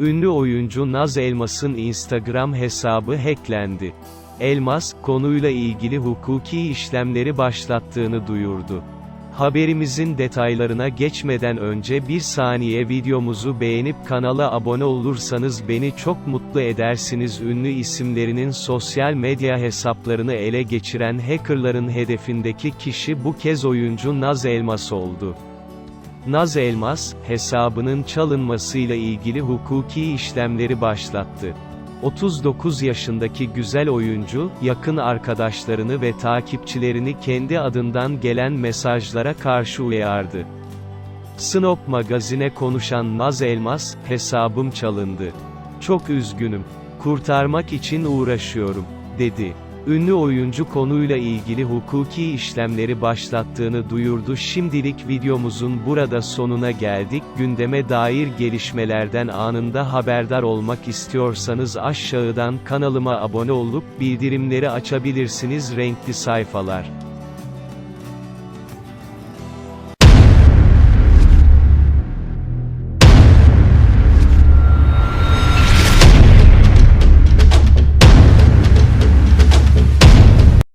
Ünlü oyuncu Naz Elmas'ın Instagram hesabı hacklendi. Elmas, konuyla ilgili hukuki işlemleri başlattığını duyurdu. Haberimizin detaylarına geçmeden önce bir saniye videomuzu beğenip kanala abone olursanız beni çok mutlu edersiniz. Ünlü isimlerinin sosyal medya hesaplarını ele geçiren hackerların hedefindeki kişi bu kez oyuncu Naz Elmas oldu. Naz Elmas, hesabının çalınmasıyla ilgili hukuki işlemleri başlattı. 39 yaşındaki güzel oyuncu, yakın arkadaşlarını ve takipçilerini kendi adından gelen mesajlara karşı uyardı. Snop magazine konuşan Naz Elmas, hesabım çalındı. Çok üzgünüm. Kurtarmak için uğraşıyorum, dedi. Ünlü oyuncu konuyla ilgili hukuki işlemleri başlattığını duyurdu. Şimdilik videomuzun burada sonuna geldik. Gündeme dair gelişmelerden anında haberdar olmak istiyorsanız aşağıdan kanalıma abone olup bildirimleri açabilirsiniz. Renkli sayfalar